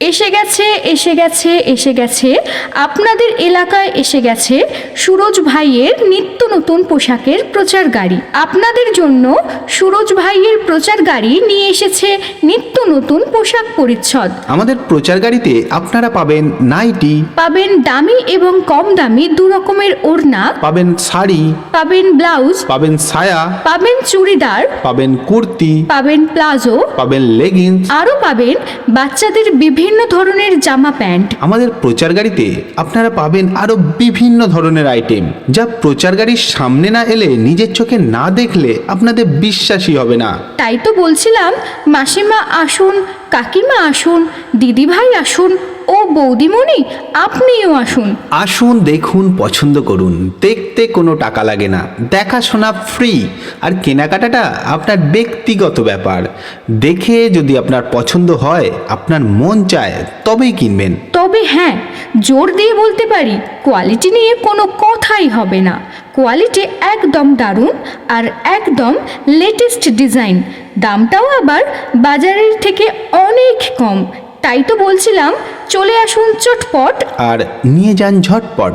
এসে গেছে এসে গেছে এসে গেছে। আপনাদের এলাকায় এসে গেছে। সুরজ ভাইয়ের নিত্য নতুন পোশাকের প্রচার গাড়ি। আপনাদের জন্য সুরজ ভাইয়ের প্রচার গাড়ি নিয়ে এসেছে নিত্য নতুন পোশাক পরিচ্ছদ। আমাদের প্রচার গাড়িতে আপনারা পাবেন নাইটি পাবেন দামি এবং কম দামি দু রকমের ওড়না পাবেন শাড়ি পাবেন ব্লাউজ পাবেন সায়া পাবেন চুড়িদার পাবেন কুর্তি পাবেন প্লাজো পাবেন লেগিংস। আরও পাবেন বাচ্চাদের বিভিন্ন ধরনের জামা প্যান্ট। আমাদের প্রচার গাড়িতে আপনারা পাবেন আরও বিভিন্ন ধরনের আইটেম, যা প্রচার গাড়ির সামনে না এলে নিজের চোখে না দেখলে আপনাদের বিশ্বাসই হবে না। তাই তো বলছিলাম, মাসিমা আসুন কাকিমা আসুন দিদিভাই আসুন ও বৌদিমণি আপনিও আসুন। আসুন দেখুন পছন্দ করুন। দেখতে কোনো টাকা লাগে না। দেখাশোনা ফ্রি আর কেনাকাটাটা আপনার ব্যক্তিগত ব্যাপার। দেখে যদি আপনার পছন্দ হয় আপনার মন চায় তবেই কিনবেন। তবে হ্যাঁ জোর দিয়ে বলতে পারি কোয়ালিটি নিয়ে কোনো কথাই হবে না। কোয়ালিটি একদম দারুণ আর একদম লেটেস্ট ডিজাইন। দামটাও আবার বাজারের থেকে অনেক কম। তাই তো বলছিলাম, চলে আসুন চটপট। আর নিয়ে যান ঝটপট।